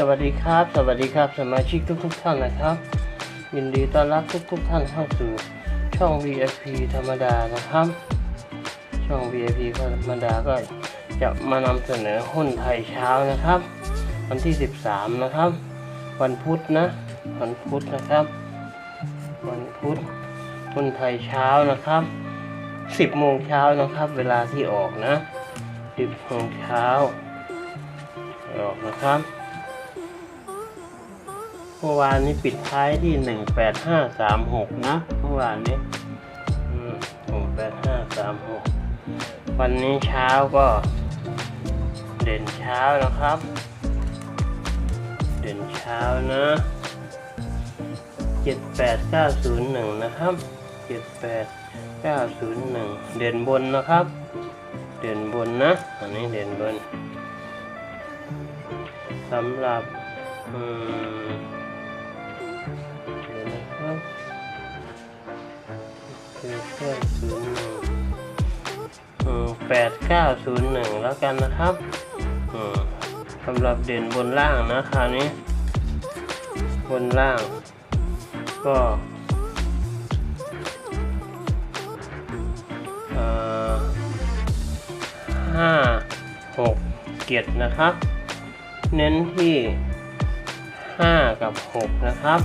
สวัสดีครับ สวัสดีครับสมาชิกทุกทุกๆท่านนะครับ ยินดีต้อนรับทุกทุกท่านเข้าสู่ช่อง VIP ธรรมดานะครับ ช่อง VIP ธรรมดาก็จะมานำเสนอหุ้นไทยเช้านะครับ วันที่ 13 นะครับ วันพุธนะ วันพุธนะครับ วันพุธหุ้นไทยเช้านะครับ 10โมงเช้านะครับ เวลาที่ออกนะ 10โมงเช้าออกนะครับ เมื่อวานนี้ปิดท้ายที่หนึ่งแปดห้าสามหกนะเมื่อวานนี้หนึ่งแปดห้าสามหกวันนี้เช้าก็เด่นเช้านะครับ เด่นเช้านะเจ็ดแปดเก้าศูนย์หนึ่งนะครับเจ็ดแปดเก้าศูนย์หนึ่งเด่นบนนะครับ เด่นบนนะอันนี้เด่นบนสำหรับอืมเดี๋ยวนะ คือแค่ศูนย์หนึ่งแปดเก้าศูนย์หนึ่งแล้วกันนะครับสำหรับเด่นบนล่างนะคราวนี้ บนล่าง ก็ห้าหกเกียรตินะครับ เน้นที่ 5 กับ 6 นะครับ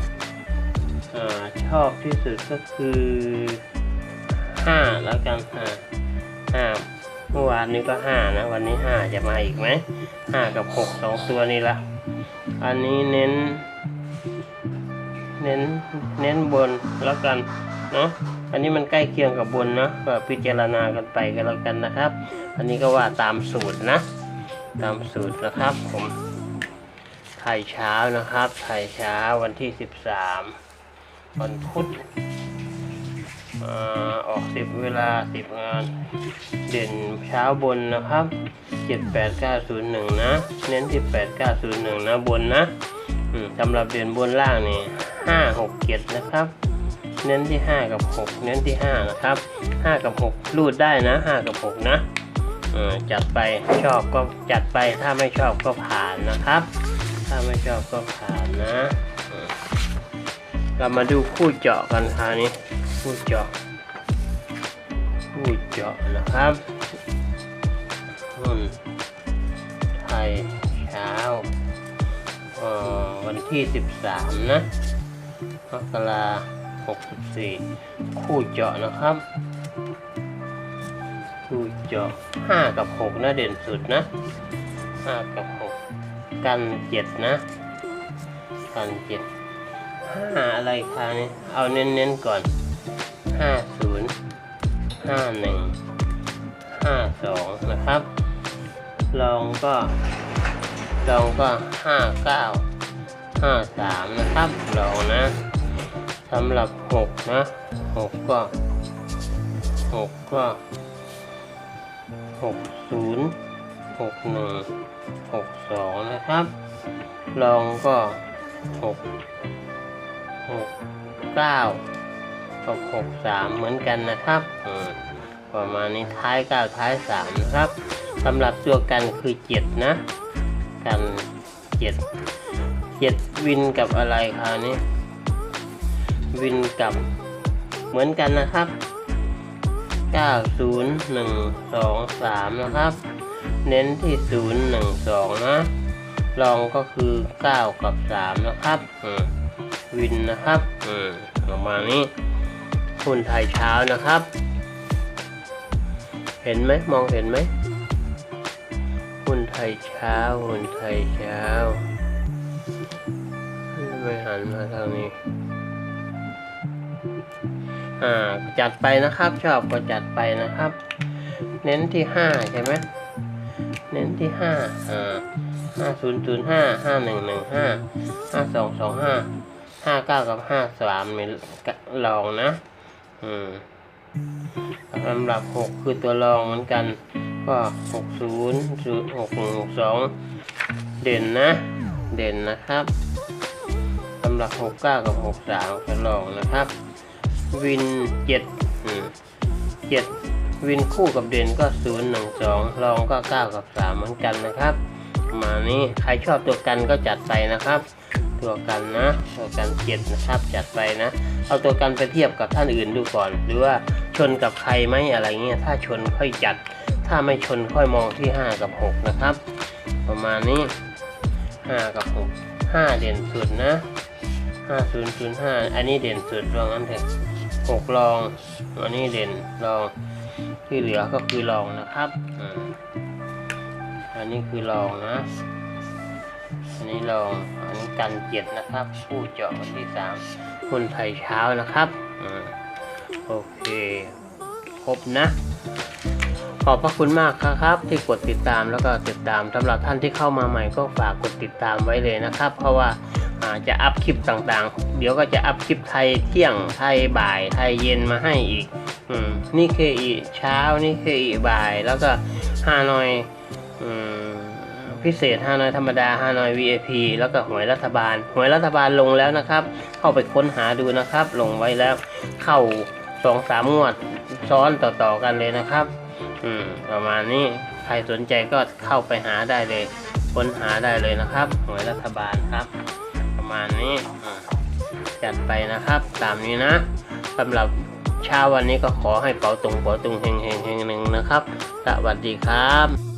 ชอบที่สุดก็คือ5แล้วกัน5 5เมื่อวานนี้ก็5นะ วันนี้5จะมาอีกไหม5กับ6 2ตัวนี้ละอันนี้เน้น เน้นเน้นบนแล้วกันเนาะอันนี้มันใกล้เคียงกับบนเนาะก็พิจารณากันไปกันแล้วกันนะครับ อันนี้ก็ว่าตามสูตรนะ ตามสูตรนะครับผมไทยเช้านะครับไทยเช้าวันที่13 วันพุธออกสิบเวลาสิบงาน เด่นเช้าบนนะครับ78901นะ เน้นที่8901นะบนนะอืมสำหรับเด่นบนล่างนี่567นะครับ เน้นที่5กับ6เน้นที่5นะครับ5กับ6รูดได้นะ5กับ6นะจัดไปชอบก็จัดไปถ้าไม่ชอบก็ผ่านนะครับ ถ้าไม่ชอบก็ผ่านนะ เรามาดูคู่เจาะกันคราวนี้คู่เจาะคู่เจาะนะครับหุ้นไทยเช้าวันที่ 13 นะมกรา64คู่เจาะนะครับ คู่เจาะ5กับ6นะเด่นสุดนะ5กับ6กันเจ็ดนะ กันเจ็ด ห้าอะไรคะนี่เอาเน้นๆก่อนห้าศูนย์ห้าหนึ่งห้าสองนะครับ ลองก็ลองก็ห้าเก้าห้าสามนะครับ ลองนะสำหรับหกนะหกก็หกก็หกศูนย์หกหนึ่งหกสองนะครับ ลองก็หก หกเก้ากับหกสามเหมือนกันนะครับประมาณนี้ท้ายเก้าท้ายสามนะครับสำหรับตัวกันคือเจ็ดนะ กันเจ็ดเจ็ดวินกับอะไรคราวนี้ วินกับเหมือนกันนะครับ 90 1 2 3 นะครับ เน้นที่ 0 1 2 นะ ลองก็คือ 9 กับ 3 นะครับอืม วินนะครับอืมประมาณนี้หุ้นไทยเช้านะครับ เห็นไหมมองเห็นไหมหุ้นไทยเช้าหุ้นไทยเช้าไม่หันมาทางนี้อ่าจัดไปนะครับชอบก็จัดไปนะครับ เน้นที่ห้าใช่ไหมเน้นที่ห้าอ่าห้าศูนย์ศูนย์ห้าห้าหนึ่งหนึ่งห้าห้าสองสองห้า ห้าเก้ากับห้าสามมีลองนะ อืมสำหรับหกคือตัวรองเหมือนกัน ก็หกศูนย์ศูนย์หกหนึ่งหกสองเด่นนะ เด่นนะครับสำหรับหกเก้ากับหกสามตัวรองนะครับ วินเจ็ดอืมเจ็ดวินคู่กับเด่นก็ศูนย์หนึ่งสองรองก็เก้ากับสามเหมือนกันนะครับ มานี้ใครชอบตัวกันก็จัดไปนะครับ ตัวกันนะ ตัวกันเจ็ดนะครับจัดไปนะ เอาตัวกันไปเทียบกับท่านอื่นดูก่อน หรือว่าชนกับใครไหมอะไรเงี้ย ถ้าชนค่อยจัด ถ้าไม่ชนค่อยมองที่ 5 กับ 6 นะครับ ประมาณนี้ 5 กับ 6 5 เด่นสุดนะ 5005 อันนี้เด่นสุดลองนั้นเถอะ6ลอง อันนี้เด่นลอง ที่เหลือก็คือลองนะครับ อันนี้คือลองนะ อันนี้ลอง อันนี้กันเจ็ดนะครับผู้เจาะวันที่สามคนไทยเช้านะครับอโอเค ครบนะ ขอบพระคุณมากครับ ที่กดติดตามแล้วก็ติดตามสำหรับท่านที่เข้ามาใหม่ก็ฝากกดติดตามไว้เลยนะครับ เพราะว่าจะอัพคลิปต่างๆ เดี๋ยวก็จะอัพคลิปไทยเที่ยง ไทยบ่าย ไทยเย็นมาให้อีกอนี่คืออีเช้า นี่คืออีบ่าย แล้วก็ฮานอย อืม พิเศษฮานอยธรรมดาฮานอย VIP แล้วก็หวยรัฐบาล หวยรัฐบาลลงแล้วนะครับ เข้าไปค้นหาดูนะครับ ลงไว้แล้วเข้าสองสามงวดซ้อนต่อๆกันเลยนะครับ อืมประมาณนี้ใครสนใจก็เข้าไปหาได้เลย ค้นหาได้เลยนะครับ หวยรัฐบาลครับ ประมาณนี้จัดไปนะครับ ตามนี้นะสำหรับเช้าวันนี้ก็ขอให้เป๋าตุงเป๋าตุงเฮงเฮงเฮงหนึ่งนะครับ สวัสดีครับ